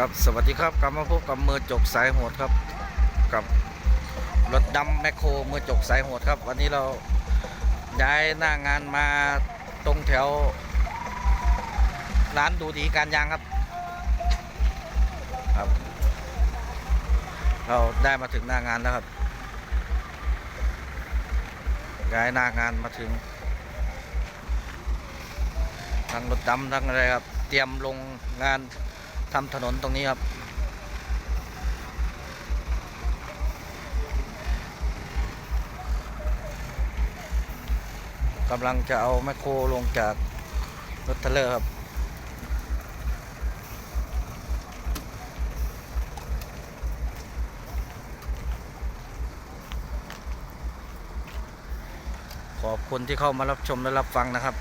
ครับสวัสดีครับกลับมาพบกับมือจกสายโหดครับ กับรถดำแมคโครมือจกสายโหดครับ วันนี้เราย้ายหน้างานมาตรงแถว ร้านดูดีการยางครับครับ เราได้มาถึงหน้างานแล้วครับ ย้ายหน้างานมาถึงทั้งรถดำทั้งอะไรครับ เตรียมลงงาน ทำถนนตรงนี้ครับ กำลังจะเอาแมคโครลงจากรถเทรลเลอร์ครับขอบคุณที่เข้ามารับชมและรับฟังนะครับ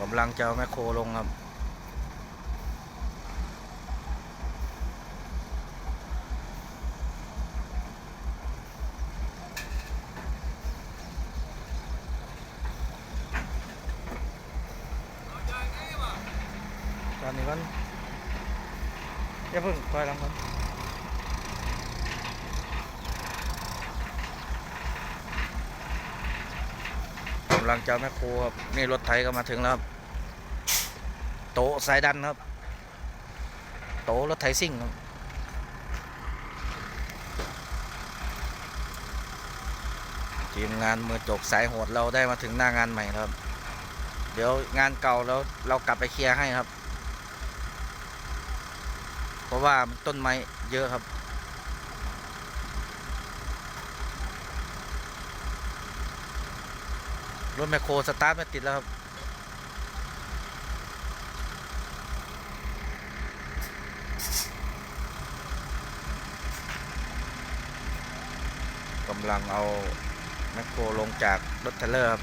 กำลังจะเอาแมคโครลงครับ ตอนอย่าเพิ่งคอยหลังครับกำลังจะแมคโครครับนี่รถไถก็มาถึงแล้วครับโต๊ะสายดันครับ โต๊ะรถไถซิ่งครับทีมงานมือจกสายโหดเราได้มาถึงหน้างานใหม่แล้วครับ เดี๋ยวงานเก่าแล้วเรากลับไปเคลียร์ให้ครับ เพราะว่าต้นไม้เยอะครับ รถแมคโครสตาร์ทไม่ติดแล้วครับกำลังเอาแมคโครลงจากรถเทรเลอร์ครับ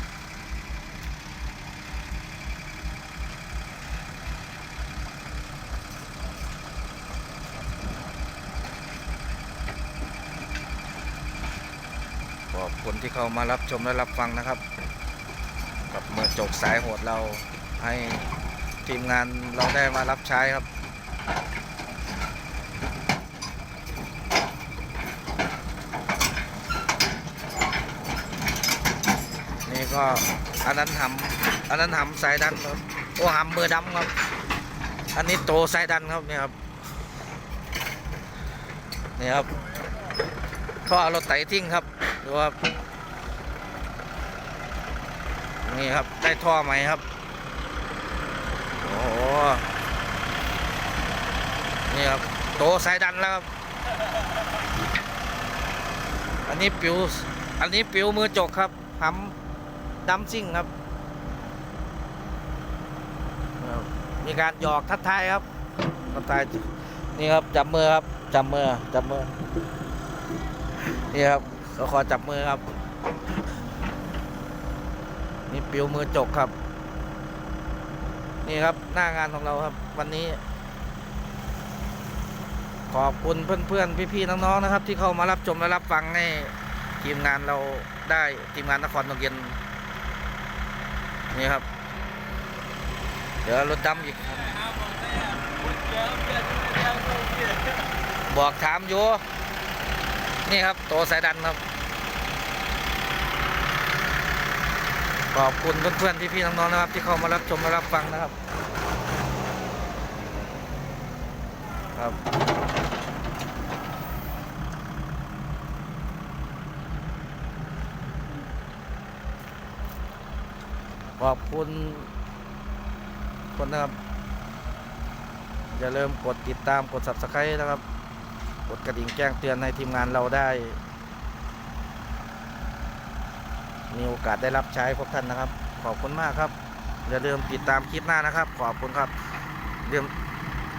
อบคุณที่เข้ามารับชมและรับฟังนะครับ กับเมื่อจบสายโหดเราให้ทีมงานเราได้มารับใช้ครับนี่ก็อันนั้นหำอันนั้นหำสายดันครับโอ้หำมือดำครับ อันนี้โตสายดันครับนี่ครับนี่ครับท่อารถไถทิ้งครับ ดูว่านี่ครับได้ท่อใหมครับ โอ้โหนี่ครับโตสายดันแล้วครับ อันนี้ปิว อันนี้ปิวมือจกครับหำดัมซิ่งครับ มีการหยอกทักทายครับทักทายนี่ครับจับมือครับจับมือจับมือนี่ครับ ก็ขอจับมือครับ นี่ปิวมือจกครับ นี่ครับหน้างานของเราครับ วันนี้ ขอบคุณเพื่อนๆ พี่ๆ น้องๆ นะครับ ที่เข้ามารับชมและรับฟังให้ทีมงานเราได้ทีมงานนครตงเย็นนี่ครับ เดี๋ยวรถดำอีกบบอกถามอยู่ นี่ครับโตสายดันครับ ขอบคุณเพื่อนๆพี่ๆน้องๆนะครับ ที่เข้ามารับชมและรับฟังนะครับ ครับ ขอบคุณคนนะครับ อย่าลืมกดติดตามกด subscribe นะครับ กดกระดิ่งแจ้งเตือนให้ทีมงานเราได้ มีโอกาสได้รับใช้พวกท่านนะครับ ขอบคุณมากครับ อย่าลืมติดตามคลิปหน้านะครับ ขอบคุณครับเดือ